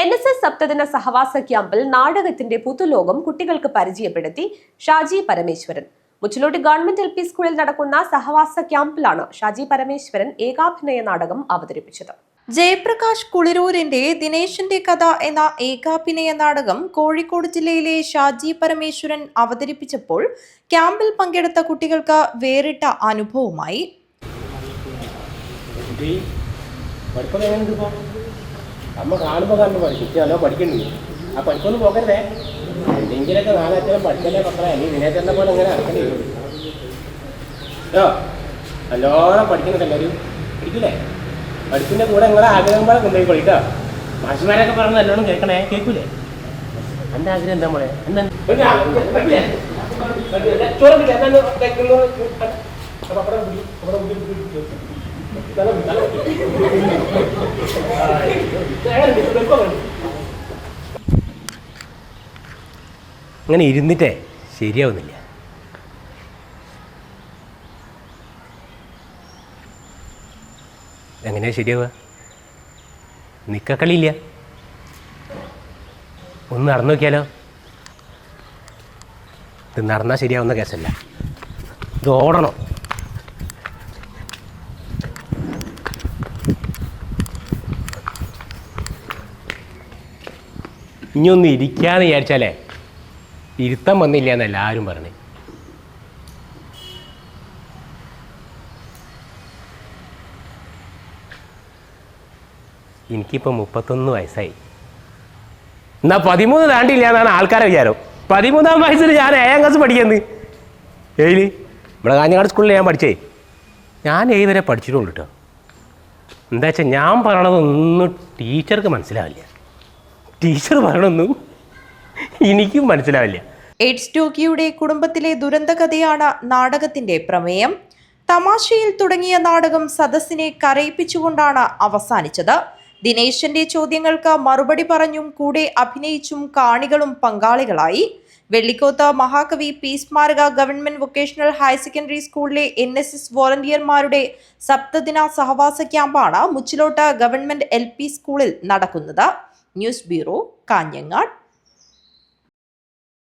N S S സപ്തദിന സഹവാസ ക്യാമ്പിൽ നാടകത്തിന്റെ പുതുലോകം കുട്ടികൾക്ക് പരിചയപ്പെടുത്തി Shaji Parameswaran. Muchilot government L P സ്കൂളിൽ നടക്കുന്ന സഹവാസ ക്യാമ്പിലാണ് ഷാജി പരമേശ്വരൻ ഏകാഭിനയ നാടകം അവതരിപ്പിച്ചത്. ജയപ്രകാശ് കുളിരൂരിന്റെ ദിനേശന്റെ കഥ എന്ന ഏകാഭിനയ നാടകം കോഴിക്കോട് ജില്ലയിലെ ഷാജി പരമേശ്വരൻ അവതരിപ്പിച്ചപ്പോൾ ക്യാമ്പിൽ പങ്കെടുത്ത കുട്ടികൾക്ക് വേറിട്ട അനുഭവമായി. അമ്മ കാണുമ്പോൾ കാണുമ്പോൾ പഠിക്കും. നല്ലോണം പഠിക്കണ്ടേ? ആ പഠിപ്പൊന്നും പോകരുതേ എന്തെങ്കിലൊക്കെ നാലാച്ചാലും പഠിക്കല്ലേ മക്കളെ? അല്ലെങ്കിൽ തന്നെ പോലെ വരും കേട്ടോ? നല്ലോണം പഠിക്കുന്നുണ്ടല്ലോ ഒരു പഠിക്കില്ലേ പഠിപ്പിന്റെ കൂടെ നിങ്ങളെ ആഗ്രഹം പോലെ കൊണ്ടുപോയി പഠിക്കാം മാഷിമാരൊക്കെ പറഞ്ഞ് നല്ലോണം കേൾക്കണേ. കേൾക്കൂലേ? എന്റെ ആഗ്രഹം എന്താ മോളെ? എന്താ? അങ്ങനെ ഇരുന്നിട്ടേ ശരിയാവുന്നില്ല. എങ്ങനെയാ ശരിയാവുക? നിക്കക്കളിയില്ല. ഒന്ന് നടന്നു നോക്കിയാലോ? ഇത് നടന്നാൽ ശരിയാവുന്ന കേസല്ല. ഇത് ഓടണം. ഇനിയൊന്ന് ഇരിക്കാന്ന് വിചാരിച്ചാലേ ഇരുത്തം വന്നില്ല എന്ന് എല്ലാവരും പറഞ്ഞു. എനിക്കിപ്പോൾ മുപ്പത്തൊന്ന് വയസ്സായി. എന്നാൽ പതിമൂന്ന് താണ്ടില്ല എന്നാണ് ആൾക്കാരെ വിചാരം. പതിമൂന്നാം വയസ്സിൽ ഞാൻ ഏഴാം ക്ലാസ് പഠിക്കുന്നത് ഏഴിൽ ഇവിടെ കാഞ്ഞങ്ങാട് സ്കൂളിൽ ഞാൻ പഠിച്ചേ. ഞാൻ ഏഴ് വരെ പഠിച്ചിട്ടുള്ളൂ കേട്ടോ എന്താ വെച്ചാൽ ഞാൻ പറയണതൊന്നും ടീച്ചർക്ക് മനസ്സിലാവില്ല. ടീച്ചർ പറയണൊന്നും എനിക്കും മനസ്സിലാവില്ല. എയ്ഡ്സ് രോഗിയുടെ കുടുംബത്തിലെ ദുരന്ത കഥയാണ് നാടകത്തിന്റെ പ്രമേയം. തമാശയിൽ തുടങ്ങിയ നാടകം സദസ്സിനെ കരയിപ്പിച്ചുകൊണ്ടാണ് അവസാനിച്ചത്. ദിനേശന്റെ ചോദ്യങ്ങൾക്ക് മറുപടി പറഞ്ഞും കൂടെ അഭിനയിച്ചും കാണികളും പങ്കാളികളായി. വെള്ളിക്കോത്ത് മഹാകവി പി സ്മാരക ഗവൺമെന്റ് വൊക്കേഷണൽ ഹയർ സെക്കൻഡറി സ്കൂളിലെ എൻ എസ് എസ് വോളണ്ടിയർമാരുടെ സപ്തദിന സഹവാസ ക്യാമ്പാണ് മുച്ചിലോട്ട് ഗവൺമെന്റ് എൽ സ്കൂളിൽ നടക്കുന്നത്. News bureau Kanhangad.